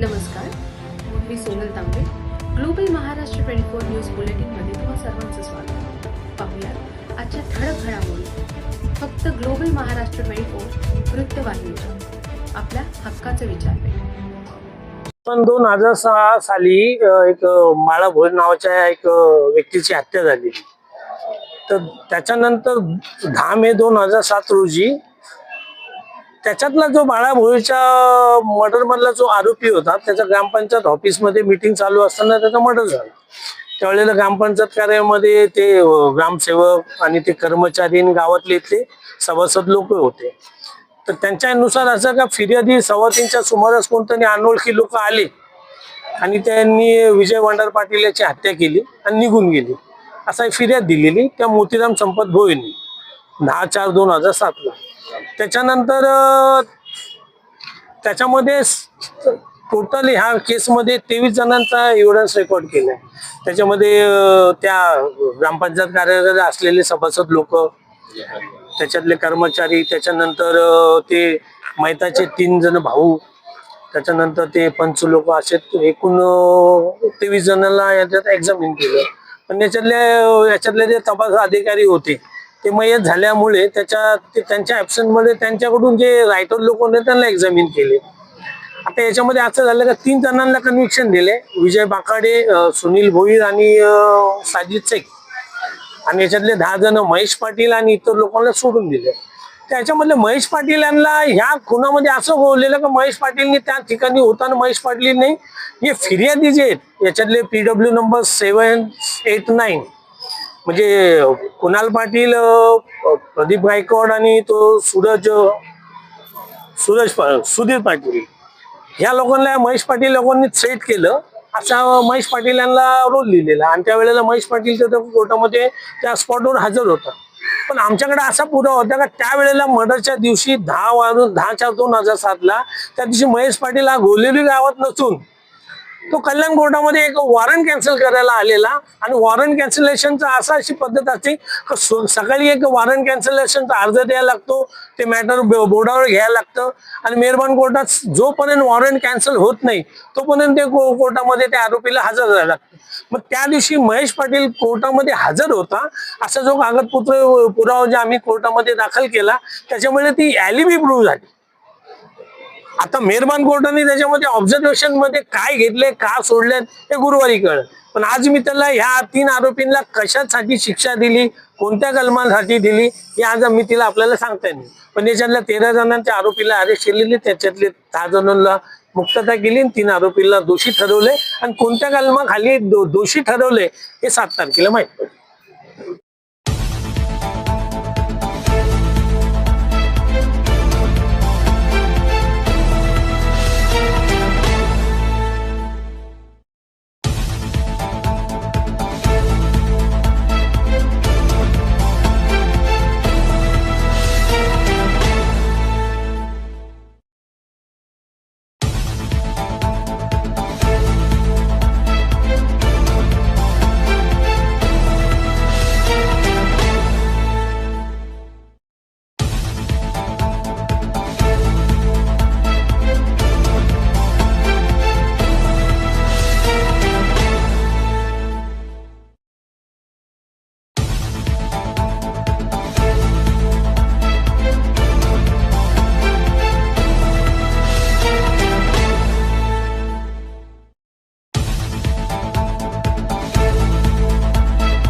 नमस्कार मी Sonal Tambe. Global Maharashtra twenty four news बुलेटिनमध्ये तुम्हा सर्वांचं स्वागत. पाहूया आजच्या ठळक घडामोडी. फक्त ग्लोबल महाराष्ट्र ट्वेंटी फोर वृत्तवाहिनीच्या. आपल्या हक्काचं विचार पण दोन हजार सहा साली एक माळा भोज नावाच्या एक व्यक्तीची हत्या झाली तर त्याच्यानंतर दहा मे दोन हजार सात रोजी त्याच्यातला जो बाळा भोईच्या मर्डर मधला जो आरोपी होता त्याच्या ग्रामपंचायत ऑफिसमध्ये मिटिंग चालू असताना त्याचा मर्डर झाला. त्यावेळेला ग्रामपंचायत कार्यालयामध्ये ते ग्रामसेवक आणि ते कर्मचारी गावातले ते सभासद लोक होते. तर त्यांच्यानुसार असं का फिर्यादी सव्वा तीनच्या सुमारास कोणतरी अनोळखी लोक आले आणि त्यांनी विजय वंडार पाटील याची हत्या केली आणि निघून गेली. असा एक फिर्याद दिलेली त्या मोतीराम संपत भोईने दहा चार दोन हजार सातला. त्याच्यानंतर त्याच्यामध्ये टोटल ह्या केसमध्ये तेवीस जणांचा एव्हिडन्स रेकॉर्ड केलाय. त्याच्यामध्ये त्या ग्रामपंचायत कार्यालयात असलेले सभासद लोक त्याच्यातले कर्मचारी त्याच्यानंतर ते मैताचे तीन जण भाऊ त्याच्यानंतर ते पंच लोक असे एकूण तेवीस जणांना याच्यात एक्झामिन केलं. पण याच्यातले याच्यातले जे तपास अधिकारी होते ते मयत झाल्यामुळे त्याच्या ते त्यांच्या absent त्यांच्याकडून जे रायटर लोक होते त्यांना एक्झामिन केले. आता याच्यामध्ये असं झालं का तीन जणांना कन्व्हिक्शन दिले. विजय बाकाडे सुनील भोईर आणि साजिद शेख. आणि याच्यातले दहा जण महेश पाटील आणि इतर लोकांना सोडून दिले. त्याच्यामधले महेश पाटील यांना ह्या खुनामध्ये असं बोललेलं का महेश पाटीलनी त्या ठिकाणी होताना महेश पाटीलनी हे फिर्यादी जे आहेत याच्यातले P W number seven eight nine म्हणजे कुणाल पाटील प्रदीप गायकवाड आणि तो सूरज सूरज सुधीर पाटील. ह्या लोकांना महेश पाटील लोकांनी सेट केलं. असा महेश पाटील यांना रोल लिहिलेला. आणि त्यावेळेला महेश पाटील कोर्टामध्ये त्या स्पॉटवर हजर होता. पण आमच्याकडे असा पुरावा होता का त्यावेळेला मर्डरच्या दिवशी दहा वाजून दहा चार दोन हजार सातला त्या दिवशी महेश पाटील हा गोलेली गावात नसून तो कल्याण कोर्टामध्ये एक वॉरंट कॅन्सल करायला आलेला आणि वॉरंट कॅन्सलेशनचा असा अशी पद्धत असते सकाळी एक वॉरंट कॅन्सलेशनचा अर्ज द्यायला लागतो ते मॅटर बोर्डावर घ्यायला लागतं आणि मेहरबान कोर्टात जोपर्यंत वॉरंट कॅन्सल होत नाही तोपर्यंत ते कोर्टामध्ये त्या आरोपीला हजर राहायला लागतं. मग त्या दिवशी महेश पाटील कोर्टामध्ये हजर होता असा जो कागदपत्र पुरावा जे आम्ही कोर्टामध्ये दाखल केला त्याच्यामुळे ती ॲलिबी प्रूव्ह झाली. आता मेहरबान कोर्टाने त्याच्यामध्ये ऑब्झर्वेशनमध्ये काय घेतले का सोडले हे गुरुवारी कळलं. पण आज मी त्याला ह्या तीन आरोपींना कशासाठी शिक्षा दिली कोणत्या कलमांसाठी दिली हे आज मी तिला आपल्याला सांगता नाही. पण याच्यातल्या तेरा जणांच्या आरोपीला अरेस्ट केलेली त्याच्यातले दहा जणांना मुक्तता केली आणि तीन आरोपीला दोषी ठरवले आणि कोणत्या कलमाखाली दोषी ठरवले हे सात तारखेला माहीत पडेल